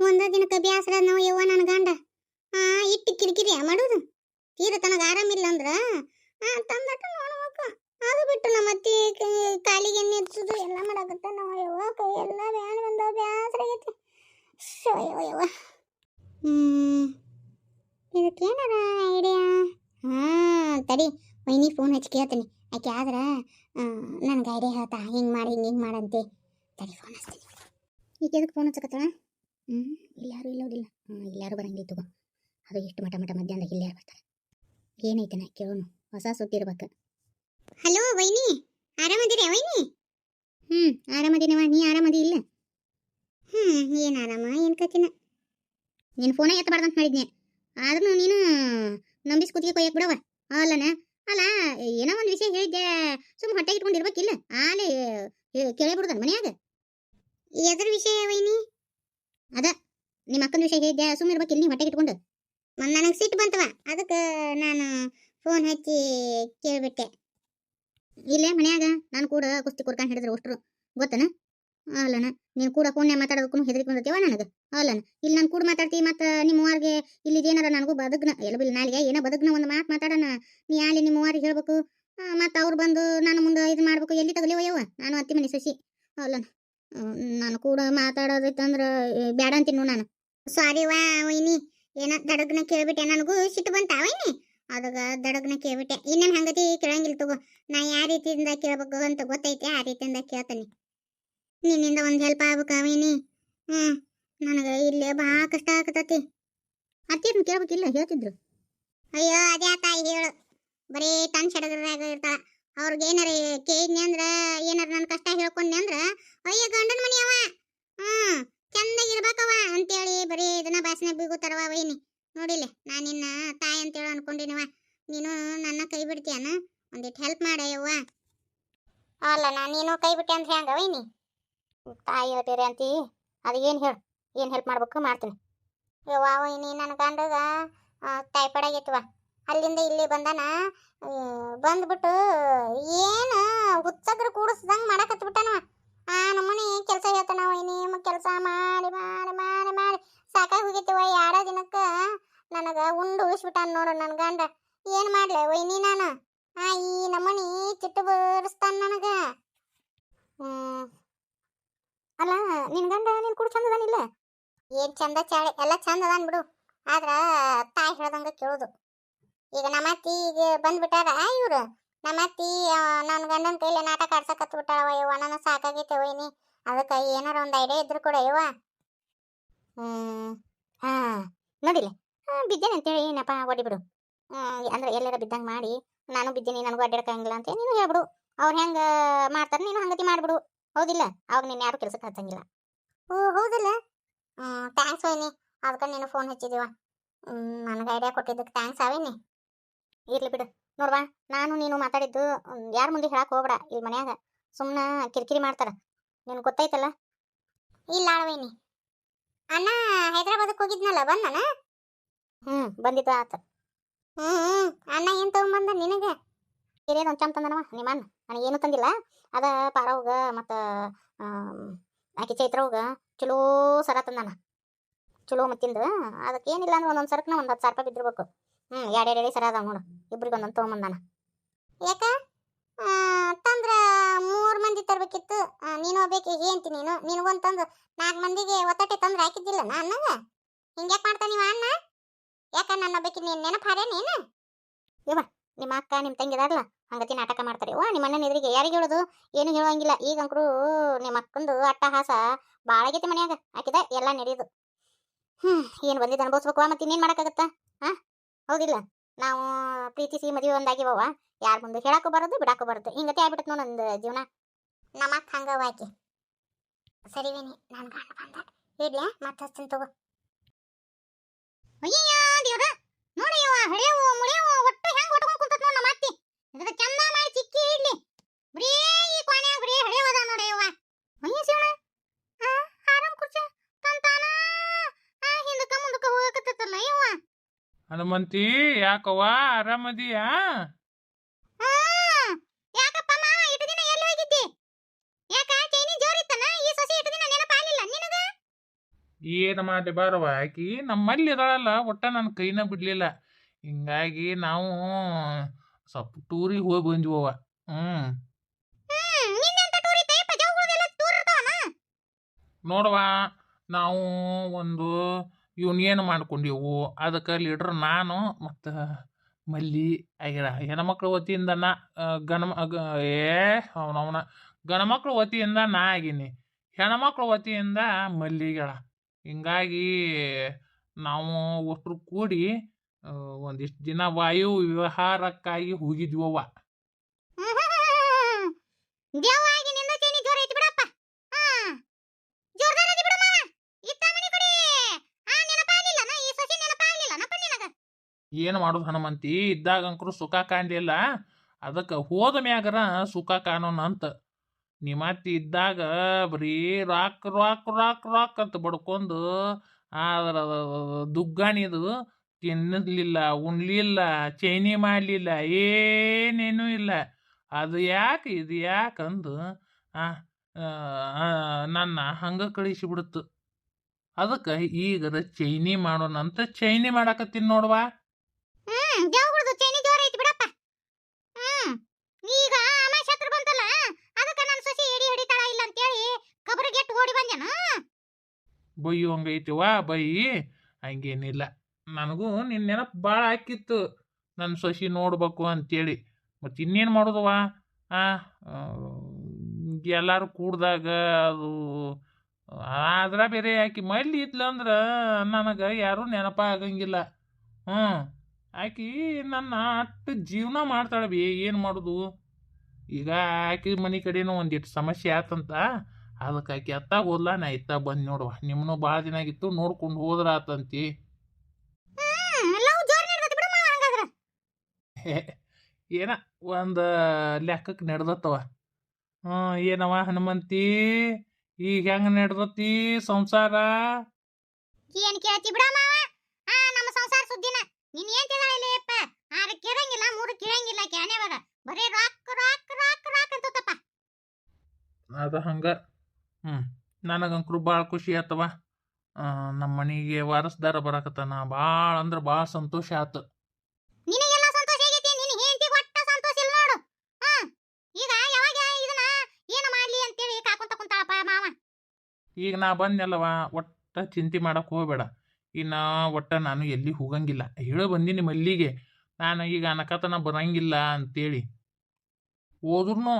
ಒಂದ ದಿನಕ್ಕೆ ಬ್ಯಾಸರ ನಾವು ಯವ್ವ ನನ್ನ ಗಂಡ. ಆ, ಇಟ್ಟು ಕಿರಿಕಿರಿ ಮಾಡೋದು. ತೀರ ತನಗ ಆರಾಮಿಲ್ಲ ಅಂದ್ರ ತಂದಟ ನೋಡ್ಬೇಕು. ಅದು ಬಿಟ್ಟು ನಮ್ಮ ಅತ್ತಿ ಕಾಲಿಗೆ ಎಣ್ಣೆ ಎಲ್ಲ ಮಾಡಾಕತ್ತ ನಾವು ಯವ್ವ, ಕೈ ಎಲ್ಲ ಬ್ಯಾನ್ ಬಂದ ಬ್ಯಾಸರ ಆಗೈತಿ. ಶೋ ಯವ್ವ ಯವ್ವ. ಇದಕ್ಕೇನಾರ ಐಡಿಯಾ ಹಾ, ತಡಿ, ವೈನಿ ಫೋನ್ ಹಚ್ಚಿ ಕೇಳ್ತೀನಿ. ಆಕೆ ಆದ್ರೆ ನನ್ಗೆ ಐಡಿಯಾ ಹೇಳ್ತಾ, ಹಿಂಗೆ ಮಾಡಿ, ಹಿಂಗೆ ಹಿಂಗೆ ಮಾಡಂತೆ ತಡಿ ಫೋನ್ ಹಚ್ತೀನಿ. ಈಗ ಎದಕ್ಕೆ ಫೋನ್ ಹಚ್ಚಕತ್ತಾಳ? ಹ್ಞೂ ಇಲ್ಲಾರು ಇಲ್ಲೋದಿಲ್ಲ ಹ್ಞೂ ಇಲ್ಲಾರು ಬರಂಗಿತ್ತು ಬಾ. ಅದು ಎಷ್ಟು ಮಠ ಮಠ ಮಧ್ಯಾಹ್ನದಾಗ ಇಲ್ಲಿ ಬರ್ತಾರೆ. ಏನೈತನ ಕೇಳೋನು? ಹೊಸ ಸುದ್ದಿ ಇರ್ಬೇಕು. ಹಲೋ ವೈನಿ. ಆರಾಮದಿರಿ ವೈನಿ? ಹ್ಞೂ ಆರಾಮದಿನವ ನೀ ಆರಾಮದಿ ಇಲ್ಲ? ಹ್ಞೂ ಏನು ಆರಾಮ ಏನು ಕತಿನ ನೀನು ಫೋನೇ ಎತ್ತಬಾರ್ದಂತ ಮಾಡಿದ್ನೆ. ಆದ್ರೂ ನೀನು ನಂಬಿಸಿ ಕುತ್ತಿಗೆ ಕೊಯ್ಯಕ್ಕೆ ಬಿಡವ ಅಲ್ಲನ? ಅಲ್ಲ ಏನೋ ಒಂದು ವಿಷಯ ಹೇಳಿದ್ದೆ. ಸುಮ್ಮ ಹೊಟ್ಟೆ ಇಟ್ಕೊಂಡಿರ್ಬೇಕಿಲ್ಲ? ಆಲೇ ಕೇಳೇ ಬಿಡುದನ್ ಮನ್ಯಾಗ? ಎದ್ರ ವಿಷಯ ವೈನಿ? ಅದ, ನಿಮ್ಮ ಅಕ್ಕನ ವಿಷಯ ಹೇಳಿದ್ದೆ ಸುಮ್ಮನೆ ಇರ್ಬೇಕು, ಇಲ್ಲಿ ಹೊಟ್ಟೆ ಇಟ್ಕೊಂಡು. ನನಗೆ ಸಿಟ್ಟು ಬಂತವ, ಅದಕ್ಕೆ ನಾನು ಫೋನ್ ಹಚ್ಚಿ ಕೇಳಿಬಿಟ್ಟೆ. ಇಲ್ಲೇ ಮನ್ಯಾಗ, ನಾನು ಕೂಡ ಕುಸ್ತಿ ಕುರ್ಕೊಂಡು ಹಿಡಿದ್ರೆ ಅಷ್ಟರು. ಗೊತ್ತನ? ಅಲ್ಲನ, ನೀನು ಕೂಡ ಫೋನ್ಯಾಗ ಮಾತಾಡೋದಕ್ಕೂ ಹೆದರಿಕೊಂಡಿರ್ತೀವ ನನಗೆ? ಅಲ್ಲನ, ಇಲ್ಲಿ ನಾನು ಕೂಡ ಮಾತಾಡ್ತಿ, ಮತ್ತು ನಿಮ್ಮ ಅವ್ವಾರಿಗೆ ಇಲ್ಲಿ ನನಗೂ ಬದುಕ್ನ ಎಲ್ಲ ಬಿಲ್ ನಾಳೆಗೆ ಏನೋ ಬದುಕ್ನ ಒಂದು ಮಾತು ಮಾತಾಡೋಣ. ನೀ ಅಲ್ಲಿ ನಿಮ್ಮ ಹೇಳಬೇಕು. ಹೇಳ್ಬೇಕು ಮತ್ತು ಅವ್ರು ಬಂದು ನಾನು ಮುಂದೆ ಇದು ಮಾಡ್ಬೇಕು, ಎಲ್ಲಿ ತಗಲಿವ ಯವ್ವ ನಾನು ಅತ್ತಿ ಮನೆ ಸಸಿ. ಅಲ್ಲನ ನಾನು ಕೂಡ ಮಾತಾಡೋದೈತಂದ್ರೆ ಬೇಡ ಅಂತೀನಿ ನಾನು. ಸಾರಿ ವಾ ವೈನಿ. ಏನ ದಡಗ್ನ ಕೇಳ್ಬಿಟ್ಟೆ, ನನಗೂ ಸಿಟ್ಟು ಬಂತ ವೈನಿ? ಅದಾಗ ದಡಗ್ನ ಕೇಳ್ಬಿಟ್ಟೆ. ಇನ್ನೇನು ಹಂಗತಿ ಕೇಳಂಗಿಲ್ಲ ತಗೋ. ನಾ ಯಾವ ರೀತಿಯಿಂದ ಕೇಳ್ಬೇಕು ಅಂತ ಗೊತ್ತೈತಿ, ಆ ರೀತಿಯಿಂದ ಕೇಳ್ತೀನಿ. ನಿನ್ನಿಂದ ಒಂದು ಹೆಲ್ಪ್ ಆಗ್ಬೇಕು ವೈನಿ? ಹ್ಞೂ ನನಗೆ ಇಲ್ಲೇ ಭಾಳ ಕಷ್ಟ ಆಗತತಿ. ಅತ್ತಿರ್ನ ಕೇಳ್ಬೇಕಿಲ್ಲ ಹೇಳ್ತಿದ್ರು. ಅಯ್ಯೋ ಅದೇ ತಾಯಿ ಹೇಳು. ಬರೀ ತನ್ ಸಡಗರಾಗ ಇರ್ತಾಳ. ಅವ್ರಿಗೆ ಏನಾರ ಕೇಳಿದ್ನಿ ಅಂದ್ರ, ಏನಾರ ನನ್ನ ಕಷ್ಟ ಹೇಳ್ಕೊಂಡ್ನಿ ಅಂದ್ರ, ಅಯ್ಯ ಗಂಡನ ಮನಿಯವ ಹ್ಮ್ ಚಂದಾಗಿರ್ಬೇಕವ ಅಂತೇಳಿ ಬರೀ ಇದನ್ನ ಭಾಷಣ ಬೀಗುತ್ತಾರವ ವೈನಿ ನೋಡಿಲ್ಲ, ನಾನು ನಿನ್ನ ತಾಯಿ ಅಂತೇಳಿ ಅನ್ಕೊಂಡಿನವ ನೀನು ನನ್ನ ಕೈ ಬಿಡ್ತೀಯನ? ಒಂದಿಟ್ಟು ಹೆಲ್ಪ್ ಮಾಡಯ್ಯವ್ವ ಅಲ್ಲ, ನಾ ನೀನು ಕೈ ಬಿಟ್ಟೆ ಅಂದ್ರೆ ಹೆಂಗ ವೈನಿ ತಾಯಿ ಅಂತಿ. ಅದು ಏನು ಹೇಳು, ಏನು ಹೆಲ್ಪ್ ಮಾಡ್ಬೇಕು ಮಾಡ್ತೀನಿ. ಯವ್ವ ವೈನಿ ನನ್ನ ಗಂಡಗ ತಾಯಿ ಆಗೈತವ ಅಲ್ಲಿಂದ ಇಲ್ಲಿ ಬಂದಾನ ಬಂದ್ಬಿಟ್ಟು ಏನು ಹುಚ್ಚಗ್ರು ಕೂಡಿಸ್ದಂಗೆ ಮಾಡಕತ್ಬಿಟ್ಟನವ. ಆ, ನಮ್ಮನೆ ಕೆಲಸ ಹೇಳ್ತಾನ ನಿಮ್ಮ ಕೆಲಸ? ಮಾಡಿ ಮಾಡಿ ಮಾಡಿ ಮಾಡಿ. ಸಾಕಾಗಿ ಹೋಗಿತ್ತವ ಎರಡ ದಿನಕ್ಕ ನನಗ ಉಂಡು ಉಳಿಸ್ಬಿಟ್ಟಾನ ನೋಡು ನನ್ನ ಗಂಡ. ಏನ್ ಮಾಡ್ಲೆ ವೈನಿ ನಾನು? ಆ, ಈ ನಮ್ಮನಿ ಚಿಟ್ಟು ಬರ್ಸ್ತಾನ ನನಗೆ. ಅಲ್ಲ, ನಿನ್ ಗಂಡ ನಿನ್ ಕೂಡ ಚಂದ ಅದಾನಿಲ್ಲ ಏನ್ ಚಂದ ಚಾಳೆ, ಎಲ್ಲ ಚಂದ ಅದಾನ್ ಬಿಡು. ಆದ್ರ ತಾಯಿ ಹೇಳ್ದಂಗ ಕೇಳುದು. ಈಗ ನಮ್ಮ ಅತ್ತಿ ಈಗ ಬಂದ್ಬಿಟ್ಟಾರ ಇವ್ರು? ನಮ್ಮ ಅತ್ತಿ ನನ್ನ ಗಂಡನ ಕೈಲಿ ನಾಟಕ ಆಡ್ಸಕತ್ ಬಿಟ್ಟಾಳವ ಯವ್ವ ನನ್ನ ಸಾಕಾಗೈತೆ ಒಯ್ನಿ ಅದಕ್ಕೆ ಏನಾರ ಒಂದು ಐಡಿಯಾ ಇದ್ರು ಕೂಡ ಇವ ಹ್ಮ್ ಹಾ ನೋಡಿಲ್ಲ. ಬಿದ್ದೇನೆ ಅಂತೇಳಿ ಏನಪ್ಪ ಹ್ಮ್, ಅಂದ್ರೆ ಎಲ್ಲಾರ ಬಿದ್ದಂಗೆ ಮಾಡಿ ನಾನು ಬಿದ್ದೀನಿ ನನಗೂ ಅಡ್ಡಾಡಕಂಗಿಲ್ಲ ಅಂತ ನೀನು ಹೇಳ್ಬಿಡು. ಅವ್ರು ಹೆಂಗ ಮಾಡ್ತಾರೆ ನೀನು ಹಂಗತಿ ಮಾಡ್ಬಿಡು. ಹೌದಿಲ್ಲ? ಅವಾಗ ನೀನು ಯಾರು ಕೆಲಸಕ್ಕೆ ಹತ್ತಂಗಿಲ್ಲ. ಓ ಹೌದಿಲ್ಲ? ಥ್ಯಾಂಕ್ಸ್ ವೈನಿ ಅದಕ್ಕೆ ನೀನು ಫೋನ್ ಹಚ್ಚಿದೀವ ನನಗೆ ಐಡಿಯಾ ಕೊಟ್ಟಿದ್ದಕ್ಕೆ ಥ್ಯಾಂಕ್ಸ್ ಅವೇನಿ ಇರ್ಲಿ ಬಿಡು. ನೋಡ್ವಾ ನಾನು ನೀನು ಮಾತಾಡಿದ್ದು ಯಾರ ಮುಂದೆ ಹೇಳಕ್ ಹೋಗ್ಬೇಡ ಇಲ್ಲಿ ಮನ್ಯಾಗ. ಸುಮ್ಮನೆ ಕಿರಿಕಿರಿ ಮಾಡ್ತಾರ. ನಿನ್ ಗೊತ್ತೈತಲ್ಲ ಇಲ್ಲ ಅಳವೇನಿ ಅಣ್ಣ ಹೈದ್ರಾಬಾದಕ್ಕೆ ಹೋಗಿದ್ನಲ್ಲ ಬಂದನ? ಹ್ಮ್ ಬಂದಿದ್ದ ಆತ. ಹ್ಮ್ ಅಣ್ಣ ಏನ್ ತಗೊಂಬಂದ ನಿನಗೆ? ಹಿರಿಯದ ಒಂದ್ ಚಮ್ ತಂದನವ ನಿಮ್ಮ ಅಣ್ಣ. ನನಗೆ ಏನು ತಂದಿಲ್ಲ. ಅದ ಪಾರವ್ಗ ಮತ್ತು ಆಕೆ ಚೈತ್ರವ್ಗ ಚಲೋ ಸರ ತಂದಾನ. ಚಲೋ ಮತ್ತಿಂದ. ಅದಕ್ಕೆ ಏನಿಲ್ಲ ಅಂದ್ರೆ ಒಂದೊಂದು ಸರಕ್ನ ಒಂದು ಹತ್ತು ಸಾವಿರ ರೂಪಾಯಿ ಬಿದ್ದಿರ್ಬೇಕು. ಹ್ಞೂ ಎರಡು ಎರಡು ಸರ ಅದಾವ ನೋಡು. ಇಬ್ರಿಗೊಂದೊಂದು ತಗೊಂಬಂದಾನ. ಯಾಕ? ತಂದ್ರ ಮೂರ್ ಮಂದಿ ತರ್ಬೇಕಿತ್ತು. ನೀನು ಒಬ್ಬೇಕಿ ಏಂತಿ ನೀನು. ನಿನಗೊಂದು ತಂದು ನಾಲ್ಕು ಮಂದಿಗೆ ಒತ್ತಟ್ಟೆ ತಂದ್ರೆ ಹಾಕಿದ್ದಿಲ್ಲ ಅನ್ನಗ ಹಿಂಗ್ಯಾಕ್ ಮಾಡ್ತಾ ನೀವು ಅಣ್ಣ? ಯಾಕ ನನ್ನ ಒಬ್ಬಾಕಿ ನೀನ್ ನೆನಪು ಹಾರೇ ನೀನು? ಇವ ನಿಮ್ಮ ಅಕ್ಕ ನಿಮ್ಮ ತಂಗಿದಾರಲ್ಲ ಹಂಗತಿ ನಾಟಕ ಮಾಡ್ತಾರೆ. ವಾ ನಿಮ್ಮ ಅಣ್ಣನ ಎದುರಿಗೆ ಯಾರಿಗೆ ಹೇಳೋದು? ಏನು ಹೇಳೋಂಗಿಲ್ಲ. ಈಗ ಅಂಕರು ನಿಮ್ಮ ಅಕ್ಕಂದು ಅಟ್ಟಹಾಸ ಭಾಳ ಆಗೈತಿ ಮನ್ಯಾಗ. ಹಾಕಿದ, ಎಲ್ಲ ನಡೆಯೋದು. ಹ್ಮ್, ಏನು ಬಂದಿದ್ದು ಅನ್ಭವಿಸ್ಬೇಕು, ಮತ್ತೆ ಇನ್ನೇನು ಮಾಡೋಕ್ಕಾಗತ್ತಾ? ಹಾ ಹೌದಿಲ್ಲ ನಾವು ಪ್ರೀತಿಸಿ ಮದುವೆ ಒಂದಾಗಿವವ ಯಾರ ಮುಂದೆ ಹೇಳಕ್ಕೂ ಬರೋದು, ಬಿಡಕ್ಕೂ ಬರೋದು. ಹಿಂಗತೆ ಆಗ್ಬಿಡುತ್ತೆ ನೋಡು ನಂದು ಜೀವನ. ನಮ್ಮ ಹಂಗ ಹಂಗವಾಕಿ ಸರಿವೇನಿ ನಾನು ಗಂಡ ಬಂದ ಇರ್ಲಿ ಮತ್ತೆ ಹಚ್ತೀನಿ ತಗೋ. ಅಯ್ಯಯ್ಯ, ದೇವ್ರ. ನೋಡಯ್ಯವ ಹಳೆಯವು ಮುಳಿಯವು ಒಟ್ಟು ಹೆಂಗ್ ಹೊಟ್ಕೊಂಡ್ ಕುಂತತ್ ನೋಡ್ ನಮ್ಮ ಅತ್ತಿ ಇದಕ್ಕೆ ಚಂದ ಮಾಡಿ ಚಿಕ್ಕಿ ಇಡ್ಲಿ ಬರೀ ಈ ಕೊನೆ ಬರೀ ಹಳೆಯವದ ನೋಡಯ್ಯವ ಅಯ್ಯ ಶಿವಣ ಆ ಆರಾಮ್ ಕುರ್ಚ ತಂತಾನ ಆ ಹಿಂದಕ್ಕ ಮುಂದಕ್ಕ ಹೋಗಕತ್ತಲ್ಲ ಯವ್ವ ಹನುಮಂತಿ ಯಾಕವ್ವ? ಆರಾಮದಿಯಾ? ಯಾಕಪ್ಪ ಮಾವ ಇಟ್ಟು ದಿನ ಎಲ್ಲಿ ಹೋಗಿದ್ದಿ? ಯಾಕ ಚೈನಿ ಜೋರಿತ್ತನ? ಈ ಸೊಸಿ ಇಟ್ಟು ದಿನ ನೆನಪಾಲಿಲ್ಲ ನಿನಗ? ಏನು ಮಾಡಿ ಬಾರವ ಆಕಿ ನಮ್ಮಲ್ಲಿ ಇದಾಳಲ್ಲ ಒಟ್ಟ ನನ್ನ ಕೈನ ಬಿಡ್ಲಿಲ್ಲ. ಹಿಂಗಾಗಿ ನಾವು ಸ್ವಲ್ಪ ಟೂರಿಗೆ ಹೋಗಿ ಬಂದ್ವವ ಹ್ಞೂ ಹ್ಮ್ ನೋಡವ ನಾವು ಒಂದು ಯೂನಿಯನ್ ಮಾಡ್ಕೊಂಡೆವು, ಅದಕ್ಕೆ ಲೀಡ್ರ್ ನಾನು ಮತ್ತು ಮಲ್ಲಿ ಆಗ್ಯಾರ ಹೆಣ್ಮಕ್ಳ ವತಿಯಿಂದ ನಾ ಗಣ ಏ, ಅವನವನ. ಗಣಮಕ್ಳ ವತಿಯಿಂದ ನಾ ಆಗೀನಿ. ಹೆಣ್ಮಕ್ಳ ವತಿಯಿಂದ ಮಲ್ಲಿಗೆಳ ಹಿಂಗಾಗಿ ನಾವು ಒಟ್ಟರು ಕೂಡಿ ಒಂದಿಷ್ಟು ದಿನ ವಾಯು ವಿಹಾರಕ್ಕಾಗಿ ಹೋಗಿದ್ವವ್ವ ದೇವಾಗಿ ನಿಂದ ಚೇನಿ ಜೋರ ಐತಿ ಬಿಡಪ್ಪ ಹಾ ಜೋರ್ದಾರ ಐತಿ ಬಿಡಮ್ಮ ಇತ್ತ ಮನಿ ಕಡೆ ಆ ನೆನಪಾಗ್ಲಿಲ್ಲ ನಾ ಈ ಸಸಿ ನೆನಪಾಗ್ಲಿಲ್ಲ ನಪ್ಪ ನಿನಗ ಏನು ಮಾಡೋದು ಹನುಮಂತಿ? ಇದ್ದಾಗ ಅಂಕರು ಸುಖ ಕಾಣಲಿಲ್ಲ ಅದಕ್ಕೆ ಹೋದ ಮ್ಯಾಗರ ಸುಖ ಕಾಣೋಣ ಅಂತ. ನಿಮ್ಮತ್ತಿ ಇದ್ದಾಗ ಬರೀ ರಾಕ್ ರಾಕ್ ರಾಕ್ ರಾಕ್ ಅಂತ ಬಡ್ಕೊಂಡು ಅದರ ದುಗ್ಗಾಣಿದು ತಿನ್ನಲಿಲ್ಲ ಉಣ್ಲಿಲ್ಲ, ಚೈನಿ ಮಾಡಲಿಲ್ಲ, ಏನೇನೂ ಇಲ್ಲ. ಅದು ಯಾಕೆ, ಇದು ಯಾಕಂದು ನನ್ನ ಹಂಗೆ ಕಳಿಸಿಬಿಡ್ತು. ಅದಕ್ಕೆ ಈಗರ ಚೈನಿ ಮಾಡೋಣ ಅಂತ ಚೈನಿ ಮಾಡಾಕತ್ತೀನಿ ನೋಡ್ವಾ ಹ್ಮ್ ದೇವ್ಗಳದು ಚೇನಿ ಜೋರ ಐತಿ ಬಿಡಪ್ಪ ಹ್ಮ್ ಈಗ ಅಮಾಶ್ ಹತ್ರ ಬಂತಲ್ಲ ಅದಕ್ಕ ನನ್ನ ಸಸಿ ಎಡಿ ಹಿಡಿತಾಳ ಇಲ್ಲ ಅಂತೇಳಿ ಕಬರಿಗೆಟ್ಟು ಓಡಿ ಬಂದೇನ ಬೈಯು ಹಂಗೈತಿವ ಬೈ ಹಂಗೇನಿಲ್ಲ. ನನಗೂ ನಿನ್ನ ನೆನಪು ಭಾಳ ಹಾಕಿತ್ತು ನನ್ನ ಸೊಸಿ ನೋಡ್ಬೇಕು ಅಂತೇಳಿ. ಮತ್ತು ಇನ್ನೇನು ಮಾಡೋದವ ಎಲ್ಲರೂ ಕೂಡ್ದಾಗ ಅದು, ಆದ್ರೆ ಬೇರೆ ಆಕಿ ಮಲ್ಲಿ ಇದ್ಲಂದ್ರೆ ನನಗೆ ಯಾರೂ ನೆನಪ ಆಗಂಗಿಲ್ಲ. ಹ್ಞೂ ಆಕಿ ನನ್ನ ಅಷ್ಟು ಜೀವನ ಮಾಡ್ತಾಳೆ ಬಿ, ಏನು ಮಾಡೋದು? ಈಗ ಆಕಿ ಮನೆ ಕಡೆನೂ ಒಂದಿಟ್ಟು ಸಮಸ್ಯೆ ಆತಂತ. ಅದಕ್ಕೆ ಆಕೆ ಅತ್ತ ಹೋದ್ಲ ನಾ ಇತ್ತ ಬಂದು ನೋಡುವ. ನಿಮ್ಮನ್ನು ಭಾಳ ದಿನ ಆಗಿತ್ತು ನೋಡ್ಕೊಂಡು ಹೋದ್ರ ಆತಂತಿ ಏನ ಒಂದು ಲೆಕ್ಕಕ್ಕೆ ನಡೆದತ್ತವ. ಹ್ಞೂ ಏನವ ಹನುಮಂತಿ ಈಗ ಹೆಂಗೆ ನಡೆದತಿ ಸಂಸಾರ? ಏನ್ ಕೇಳ್ತಿ? ಆ ನಮ್ಮ ಸಂಸಾರ ಸುದ್ದಿನ. ನೀನ್ ಏನ್ ಅಪ್ಪ? ಆರ ಕೇಳಂಗಿಲ್ಲ ಮೂರು ಕೇಳಂಗಿಲ್ಲ ಕ್ಯಾನೆವಾಗ ಬರೀ ರಾಕ್ ರಾಕ್ ರಾಕ್ ರಾಕ್ ಅಂತಪ್ಪ ಅದು ಹಂಗೆ. ಹ್ಞೂ ನನಗಂಕರು ಭಾಳ ಖುಷಿ ಆತವ. ನಮ್ಮ ಮನೆಗೆ ವಾರಸ್ದಾರ ಬರಾಕತ್ತಾನ ಭಾಳ ಅಂದ್ರೆ ಭಾಳ ಸಂತೋಷ ಆತು. ನಿನಗೆಲ್ಲ ಸಂತೋಷ ಆಗೈತಿ? ನಿನ್ ಹೆಂಡತಿ ಒಟ್ಟ ಸಂತೋಷ ಇಲ್ಲ ನೋಡು. ಹಾ. ಈಗ ಯಾವಾಗ ಇದನ್ನ ಏನು ಮಾಡ್ಲಿ ಅಂತೇಳಿ ಕಾಕೊಂತ ಕುಂತಾಳಪ್ಪ ಮಾವ. ಈಗ ನಾ ಬಂದ್ನಲ್ಲವ ಒಟ್ಟ ಚಿಂತೆ ಮಾಡಕ್ಕೆ ಹೋಗ್ಬೇಡ. ಇನ್ನು ಒಟ್ಟ ನಾನು ಎಲ್ಲಿ ಹೋಗಂಗಿಲ್ಲ. ಹೇಳೋ ಬಂದಿನಿ ಮಲ್ಲಿಗೆ ನಾನು ಈಗ ಅನಕತನ ಬರಂಗಿಲ್ಲ ಅಂತೇಳಿ. ಹೋದ್ರೂ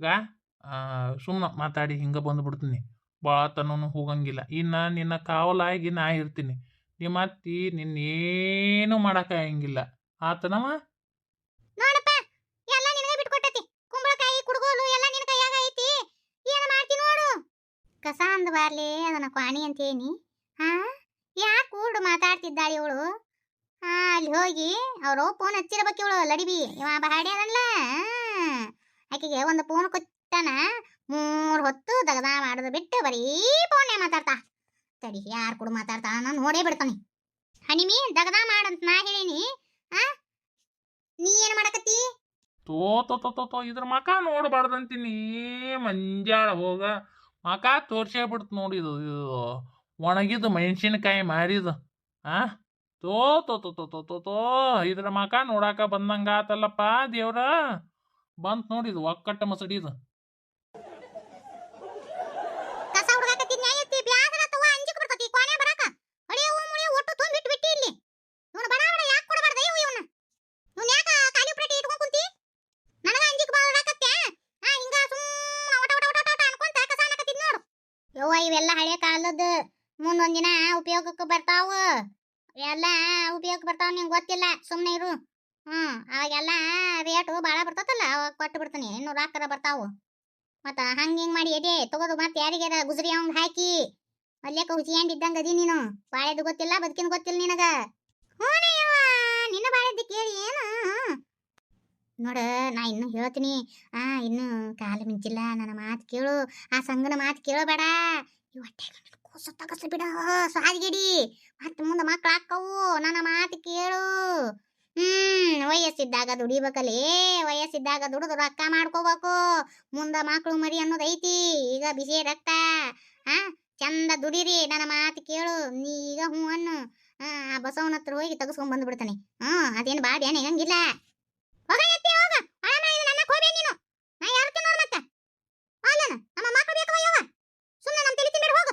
ಗ ಸುಮ್ಮನೆ ಮಾತಾಡಿ ಹಿಂಗೆ ಬಂದುಬಿಡ್ತೀನಿ. ಭಾಳ ತನೂ ಹೋಗಂಗಿಲ್ಲ. ಇನ್ನು ನಿನ್ನ ಕಾವಲಾಗಿ ನಾ ಇರ್ತೀನಿ. ನಿಮ್ಮ ಅತ್ತಿ ನಿನ್ನೇನು ಮಾಡೋಕ್ಕಾಗಂಗಿಲ್ಲ ಆತನವ? ಕಸ ಅಂದ ಬಾರ್ಲಿ, ಅದನ್ನ ಕ್ವಾಣಿ ಅಂತೇನಿ ಹಾ? ಯಾಕೆ ಕೂಡು ಮಾತಾಡ್ತಿದ್ದಾಳೆ ಇವಳು? ಹಾ, ಅಲ್ಲಿ ಹೋಗಿ ಅವರು ಫೋನ್ ಹಚ್ಚಿರ್ಬೇಕು ಇವಳು, ಲಡಿಬಿ. ಇವ ಬಹಾಡಿ ಅದನ್ಲ ಆಕೆಗೆ ಒಂದು ಫೋನ್ ಕೊಟ್ಟಾನ ಮೂರು ಹೊತ್ತು ದಗದ ಮಾಡೋದು ಬಿಟ್ಟು ಬರೀ ಫೋನ್ನೇ ಮಾತಾಡ್ತಾ. ತಡಿ, ಯಾರು ಕೂಡ ಮಾತಾಡ್ತಾ? ನಾನು ನೋಡೇ ಬಿಡ್ತಾನೆ. ಹನಿಮಿ ದಗದ ಮಾಡಂತ ನಾ ಹೇಳೀನಿ. ಆ? ನೀ ಏನು ಮಾಡಕತ್ತಿ? ತೋ ತೋ ತೋ ತೋ ತೋ, ಇದ್ರ ಮಕ ನೋಡಬಾರ್ದಂತೀನಿ ಮಂಜಾಳ ಹೋಗ. ಮಕ ತೋರ್ಸೇ ಬಿಡ್ತು ನೋಡಿ ಇದು ಇದು ಒಣಗಿದ ಮೆಣಸಿನಕಾಯಿ ಮಾರಿದ. ಆ? ತೋ ತೋ ತೋ ತೋ ತೋ ತೋ ತೋ ಇದ್ರ ಮಕ ನೋಡಾಕ ಬಂದಂಗಾತಲ್ಲಪ್ಪ ದೇವ್ರ. ಬಂತು ನೋಡಿದು ಒಕ್ಕಟ್ಟ ಮಸಡಿದು ಕಸ ಹುಡುಗಾಕತ್ತಿದ್ ನ್ಯಾಯ ಐತಿ ಬ್ಯಾಸರ ತವ ಅಂಜಿಕ ಬರ್ತತಿ ಕೊನೆ ಬರಾಕ ಹೊಡಿಯವು ಮುಳಿಯವು ಒಟ್ಟು ತುಂಬ ಬಿಟ್ಟು ಬಿಟ್ಟಿ ಇಲ್ಲಿ ಇವನು ಬಡ ಬಡ ಯಾಕೆ ಕೊಡಬಾರ್ದ ಇವು ಇವನ್ನ ಇವ್ನ ಯಾಕ ಖಾಲಿ ಪ್ಲೇಟ್ ಇಟ್ಕೊಂಡ್ ಕುಂತಿ ನನಗ ಅಂಜಿಕ ಬರಾಕತ್ಯ ಆ ಹಿಂಗ ಸುಮ್ಮ ಒಟ ಒಟ ಒಟ ಒಟ ಅನ್ಕೊಂತ ಕಸ ಅನ್ನಕತ್ತಿದ್ ನೋಡು ಯವ್ವ ಇವೆಲ್ಲ ಹಳೆ ಕಾಲದ ಮುಂದೊಂದ್ ದಿನ ಉಪಯೋಗಕ್ಕೆ ಬರ್ತಾವ. ಎಲ್ಲ ಉಪಯೋಗಕ್ಕೆ ಬರ್ತಾವ ನಿಂಗೆ ಗೊತ್ತಿಲ್ಲ ಸುಮ್ಮನೆ ಇರು. ಹ್ಞೂ ಅವಾಗೆಲ್ಲ ರೇಟು ಭಾಳ ಬರ್ತತಲ್ಲ ಅವಾಗ ಕೊಟ್ಟು ಬಿಡ್ತೀನಿ. ಇನ್ನು ರಾಕರ ಬರ್ತಾವು. ಮತ್ತ ಹಂಗೆ ಹಿಂಗೆ ಮಾಡಿ ಎದೆ ತಗೋದು ಮತ್ತೆ ಯಾರಿಗಾರ ಗುಜರಿ ಅವಂಗ್ ಹಾಕಿ. ಅಲ್ಲೇಕ ಹುಚಿಯಂಡಿದ್ದಂಗ ಅದಿ ನೀನು. ಬಾಳೆದು ಗೊತ್ತಿಲ್ಲ, ಬದುಕಿನ ಗೊತ್ತಿಲ್ಲ ನಿನಗ. ಹ್ಞೂ ನಿನ್ನ ಬಾಳೆದ್ದು ಕೇಳಿ ಏನು? ನೋಡ, ನಾ ಇನ್ನು ಹೇಳ್ತೀನಿ. ಆ, ಇನ್ನು ಕಾಲು ಮಿಂಚಿಲ್ಲ, ನನ್ನ ಮಾತು ಕೇಳು. ಆ ಸಂಗನ ಮಾತು ಕೇಳಬೇಡ. ಇವು ಹೊಟ್ಟೆಗೆ ಕೂಸ ತಗಸ ಬಿಡ ಸಾದಿಗೆಡಿ ಮತ್ತೆ ಮುಂದೆ ಮಕ್ಳು ಹಾಕವು. ನನ್ನ ಮಾತು ಕೇಳು. ಹ್ಮ್, ವಯಸ್ಸಿದ್ದಾಗ ದುಡಿಬೇಕಲ್ಲಿ. ವಯಸ್ಸಿದ್ದಾಗ ದುಡಿದು ರೊಕ್ಕ ಮಾಡ್ಕೋಬೇಕು. ಮುಂದ ಮಕ್ಕಳು ಮರಿ ಅನ್ನೋದು ಐತಿ. ಈಗ ಬಿಸಿ ರಕ್ತ. ಆ, ಚಂದ ದುಡಿರಿ. ನನ್ನ ಮಾತು ಕೇಳು. ನೀ ಈಗ ಹ್ಞೂ ಅನ್ನು. ಆ ಬಸವನ ಹತ್ರ ಹೋಗಿ ತಗಸ್ಕೊಂಡ್ ಬಂದ್ಬಿಡ್ತಾನೆ. ಹ್ಮ್ ಅದೇನು ಬಾಡಿ ಏನ್ ಹೆಂಗಿಲ್ಲ ಹೋಗ ಹೋಗ. ಅಣ್ಣ, ಇದು ನನ್ನ ಕೋಬೆ ನೀನು. ನಾ ಯಾರು ನೋಡ್ ಮತ್ತೆ ನಮ್ಮ ಮಕ್ಕಳು ಸುಮ್ಮನೆ ನಮ್ಮ ತಲೆ ತಿಂಬೇಡ ಹೋಗು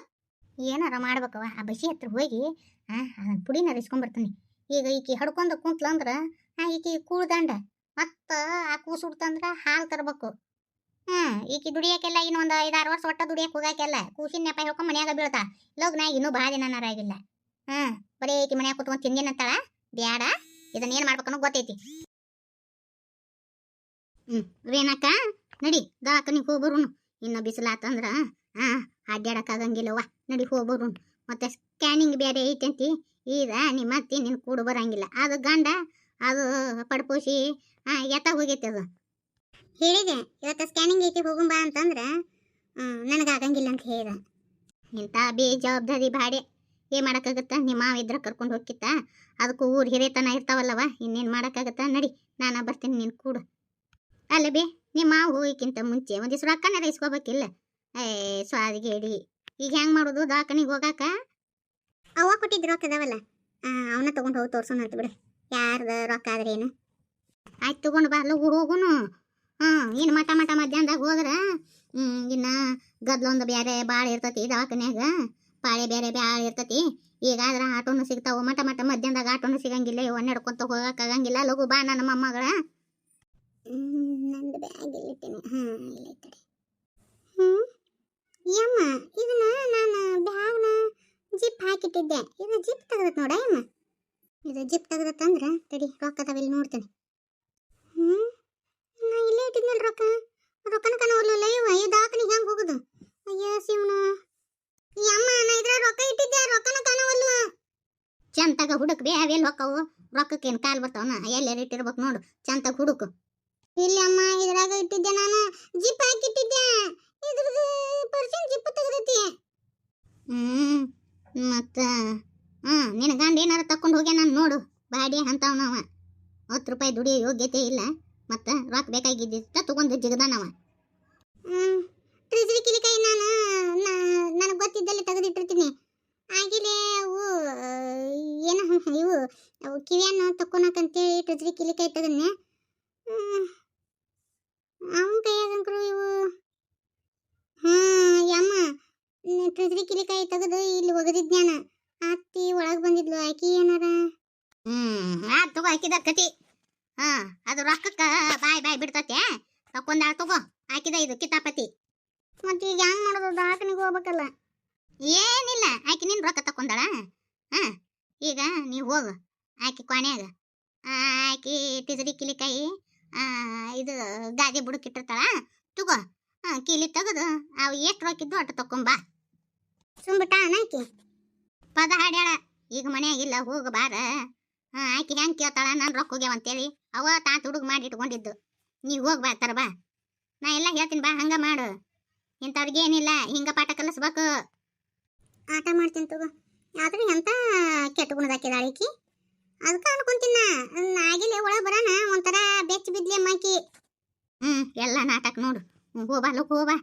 ಏನಾರ ಮಾಡ್ಬೇಕವ ಆ ಬಸಿ ಹತ್ರ ಹೋಗಿ, ಆ ಅದನ್ನ ಪುಡಿನ ಬರ್ತೀನಿ. ಈಗ ಈಕಿ ಹಡ್ಕೊಂಡು ಕುಂತ್ಲಂದ್ರೆ ಹಾಂ ಈಕಿ ಕೂಳ್ದಂಡ, ಮತ್ತ ಆ ಕೂಸು ಹುಡ್ತಂದ್ರ ಹಾಲು ತರಬೇಕು. ಹ್ಮ್, ಈಕಿ ದುಡಿಯಕ್ಕೆಲ್ಲ ಇನ್ನೊಂದು ಐದಾರು ವರ್ಷ ಒಟ್ಟ ದುಡಿಯಕ್ಕೆ ಹೋಗಾಕೆಲ್ಲ, ಕೂಸಿನ ನೆಪ ಹೇಳ್ಕೊಂಡು ಮನ್ಯಾಗ ಬೀಳ್ತಾ. ಲಗ್ನ ಇನ್ನೂ ಭಾಳ ಆಗಿಲ್ಲ. ಹ್ಮ್, ಬರೀ ಈಕಿ ಮನ್ಯಾಗ ಕುತ್ಕೊಂಡ್ ತಿಂದೇನಂತಾಳ? ಬ್ಯಾಡ ಇದನ್ನ ಏನ್ ಮಾಡ್ಬೇಕನ್ನೋ ಗೊತ್ತೈತಿ. ಹ್ಮ್ ಏನಕ್ಕ ನಡಿ ದವಾಖಾನಿಗೆ ಹೋಗ್ಬರುನು ಇನ್ನು ಬಿಸಿಲಾತಂದ್ರ ಹಾ ಅಡ್ಡಾಡಕ್ ಆಗಂಗಿಲ್ಲವ್ವ ನಡಿ ಹೋಗ್ಬೋದು ಮತ್ತೆ ಸ್ಕ್ಯಾನಿಂಗ್ ಬೇರೆ ಐತಂತಿ ಈಗ ನಿಮ್ಮ ಅತ್ತಿ ನಿನ್ ಕೂಡು ಬರಂಗಿಲ್ಲ. ಅದು ಗಂಡ, ಅದು ಪಡ್ಪೋಸಿ ಎತ್ತ ಹೋಗೈತಿ ಅದು. ಹೇಳಿದೆ, ಇವತ್ತು ಸ್ಕ್ಯಾನಿಂಗ್ ಐತಿ, ಹೋಗುಂಬ ಅಂತಂದ್ರೆ ನನಗೆ ಆಗಂಗಿಲ್ಲ ಅಂತ ಹೇಳಿದ. ಇಂಥ ಬೇಜವಾಬ್ದಾರಿ ಬಾಡೆ. ಏನ್ ಮಾಡಕ್ಕಾಗತ್ತ? ನಿಮ್ಮ ಮಾವ ಇದ್ರ ಕರ್ಕೊಂಡು ಹೋಗಿತ್ತ ಅದಕ್ಕೂ ಊರು ಹಿರೇತನ ಇರ್ತಾವಲ್ಲವ ಇನ್ನೇನ್ ಮಾಡಕ್ಕಾಗತ್ತ? ನಡಿ, ನಾನು ಬರ್ತೀನಿ ನಿನ್ನ ಕೂಡು. ಅಲ್ಲ ಬೇ, ನಿಮ್ಮ ಮಾವ ಹೋಗಿಕ್ಕಿಂತ ಮುಂಚೆ ಒಂದಿವ್ಸ ರೊಕ್ಕನ ಇಸ್ಕೋಬೇಕಿಲ್ಲ ಏ ಸ್ವಾದಿಗೇಡಿ ಈಗ ಹೆಂಗ್ ಮಾಡೋದು ದವಾಖಾನಿಗೆ ಹೋಗಾಕ? ಅವ ಕೊಟ್ಟಿದ್ದು ರೊಕ್ಕ ಅದಾವಲ್ಲ ಅವನ್ನ ತಗೊಂಡು ಹೋಗಿ ತೋರ್ಸೋಣ ಅಂತ ಬಿಡು. ಯಾರ್ದ ರೊಕ್ಕ ಆದ್ರೆ ಏನು? ಆಯ್ತು ತಗೊಂಡು ಬಾ ಲಗು ಹೋಗುನು. ಹ್ಮ್ ಇನ್ನು ಮಠ ಮಠ ಮಧ್ಯಾಹ್ನದಾಗ ಹೋದ್ರ ಹ್ಮ್ ಇನ್ನ ಗದ್ಲೊಂದು ಬೇರೆ ಭಾಳ ಇರ್ತತಿ ದವಾಖಾನ್ಯಾಗ. ಪಾಳೆ ಬೇರೆ ಭಾಳ ಇರ್ತತಿ. ಈಗಾದ್ರ ಆಟೋನು ಸಿಗ್ತಾವ. ಮಠ ಮಠ ಮಧ್ಯಾಹ್ನದಾಗ ಆಟೋನು ಸಿಗಂಗಿಲ್ಲ. ಇವ್ ನಡ್ಕೊಂತ ಹೋಗಕ್ ಆಗಂಗಿಲ್ಲ. ಲಗು ಬಾ ನನ್ನ ಮೊಮ್ಮಗಳ. ನಂದು ಬ್ಯಾಗ್ ಇಲ್ಲಿಟ್ಟಿನಿ. ಹಾಂ ಇಲ್ಲಿಟ್ಟರೆ. ಹ್ಮ್? ಯಮ್ಮ, ಇದನ್ನ ನಾನು ಬ್ಯಾಗ್ನ ಜಿಪ್ ಹಾಕಿಟ್ಟಿದ್ದೆ. ಇದು ಜಿಪ್ ತೆಗ್ದತ್ ನೋಡ ಯಮ್ಮ. ಇದು ಜಿಪ್ ತೆಗ್ದತ್ತಂದ್ರೆ ತಡಿ, ರೊಕ್ಕ ಅದಾವಿಲ್ಲಿ ನೋಡ್ತೇನೆ. ಹ್ಮ್? ನಾ ಇಲ್ಲೇ ಇಟ್ಟಿದ್ನಲ್ಲ ರೊಕ್ಕ. ರೊಕ್ಕನ ಕಾಣವಲ್ಲ ಇವ ಈ ದಾಖಲೆ ಹೆಂಗ್ ಹೋಗುದು? ಅಯ್ಯೋ, ಶಿವನ. ಈ ಅಮ್ಮ ನಾ ಇದ್ರ ರೊಕ್ಕ ಇಟ್ಟಿದ್ದೆ. ರೊಕ್ಕನ ಕಾಣವಲ್ವ? ಚಂತಾಗ ಹುಡುಕ್ ಬೇ ಅವೆಲ್ಲ ಹೊಕ್ಕವು ರೊಕ್ಕಕ್ಕೇನು ಕಾಲ್ ಬರ್ತಾವನ? ಎಲ್ಲೆಲ್ಲಿ ಇಟ್ಟಿರ್ಬೇಕು ನೋಡು. ಚಂತಾಗ ಹುಡುಕು. ಇಲ್ಲಿ ಅಮ್ಮ, ಇದ್ರಾಗ ಇಟ್ಟಿದ್ದೆ ನಾನು. ಜಿಪ್ ಹಾಕಿಟ್ಟಿದ್ದೆ. ಇದ್ರದ್ದು ಪರ್ಸೆಂಟ್ ಜಿಪ್ ತೆಗ್ದೈತಿ. ಹ್ಮ್, ಮತ್ತ ಹಾ ನಿನ್ನ ಗಂಡ ಏನಾರ ತಕೊಂಡು ಹೋಗ್ಯ ನಾನು ನೋಡು. ಬಾಡಿ ಅಂತವನವ ಹತ್ತು ರೂಪಾಯಿ ದುಡಿಯೋ ಯೋಗ್ಯತೆ ಇಲ್ಲ. ಮತ್ತ ರೊಕ್ಕ ಬೇಕಾಗಿದ್ದಿತ್ತ ತಗೊಂಡು ಜಿಗದಾನವ ಹ್ಮ್ ಟ್ರೆಜರಿ ಕಿಲಿಕಾಯಿ ನಾನು ನನಗೆ ಗೊತ್ತಿದ್ದಲ್ಲಿ ತೆಗೆದಿಟ್ಟಿರ್ತೀನಿ. ಆಗಿಲೇ ಅವು ಏನು, ಇವು, ಅವು ಕಿವಿಯನ್ನು ತಕ್ಕೊಳಕಂತೇಳಿ ಟ್ರೆಜರಿ ಕಿಲಿಕಾಯಿ ತೆಗದ್ನೆ ಅವನ ಕೈಯಾಗಂಕರು ಇವು ಹಾ ಯಮ್ಮ ಟ್ರೆಜರಿ ಕಿಲಿಕಾಯಿ ತೆಗೆದು ಇಲ್ಲಿ ಒಗದಿದ್ನ್ಯಾನ? ಅತ್ತಿ ಒಳಗೆ ಬಂದಿದ್ಲು ಆಕಿ ಏನಾರ? ಹ್ಮ್ ಆ ತಗೋ ಹಾಕಿದ ಕತಿ. ಹಾ ಅದು ರೊಕ್ಕಕ್ಕ ಬಾಯ್ ಬಾಯ್ ಬಿಡ್ತತೆ ತಕೊಂಡ ತಗೋ ಹಾಕಿದ ಇದು ಕಿತಾಪತಿ. ಮತ್ತೆ ಈಗ ಹೆಂಗ್ ಮಾಡೋದು ದವಾಖಾನಿಗೆ ಹೋಗ್ಬೇಕಲ್ಲ? ಏನಿಲ್ಲ ಆಕಿ ನಿನ್ ರೊಕ್ಕ ತಕೊಂಡಾಳ ಹಾ ಈಗ ನೀವು ಹೋಗು ಆಕಿ ಕೊನೆಯಾಗ ಆಕಿ ತಿಜರಿ ಕಿಲಿಕಾಯಿ ಆ, ಇದು ಗಾದೆ ಬುಡಕ್ಕಿಟ್ಟಿರ್ತಾಳ ತಗೋ ಕಿಲಿ ತೆಗೆದು ಅವು ಎಷ್ಟು ರೊಕ್ಕಿದ್ದು ಅಟ್ಟು ತಕೊಂಬಾ ಸುಮ್ಬಿಟ್ಟ ಆಕಿ? ಪದ ಹಾಡ್ಯಾಳ ಈಗ ಮನ್ಯಾಗಿಲ್ಲ ಹೋಗ ಬಾರ. ಹಾ ಆಕಿ ಹೆಂಗ್ ಕೇಳ್ತಾಳ? ನಾನು ರೊಕ್ಕ ಹೋಗ್ಯಾವ ಅಂತೇಳಿ ಅವ ತಾತ ಹುಡುಗ ಮಾಡಿ ಇಟ್ಕೊಂಡಿದ್ದು. ನೀವ್ ಹೋಗಿ ಬಾ ತರ ಬಾ ನಾ ಎಲ್ಲ ಹೇಳ್ತೀನಿ ಬಾ ಹಂಗ ಮಾಡು. ಇಂಥವ್ರಿಗೆ ಏನಿಲ್ಲ ಹಿಂಗ ಪಾಠ ಕಲಿಸ್ಬೇಕು. ಆಟ ಮಾಡ್ತೀನಿ ತಗೋ. ಆದ್ರೆ ಎಂತ ಕೆಟ್ಟ ಗುಣದಾಕಿದಾಳ ಈಕಿ? ಅದಕ್ಕೆ ಅನ್ಕೊಂತೀನ ಆಗಿಲ್ಲ ಒಳಗೆ ಬರೋಣ ಒಂಥರ ಬೆಚ್ಚ ಬಿದ್ಲೆ ಮಾಕಿ ಹ್ಮ್ ಎಲ್ಲ ನಾಟಕ ನೋಡು. ಹೋಗ್ಬಾ ಲೋಕ ಹೋಗ್ಬಾ